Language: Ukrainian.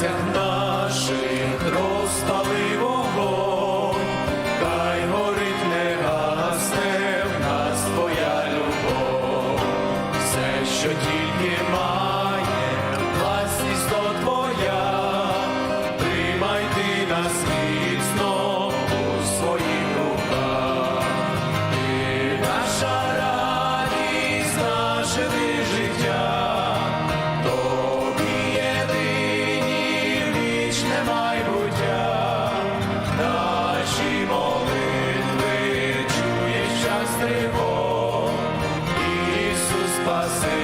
серцях наших розпали вогонь, хай горить не гасне в нас твоя любов, все, що тільки має, власність твоя, тримай ти нас у своїх. Brasil.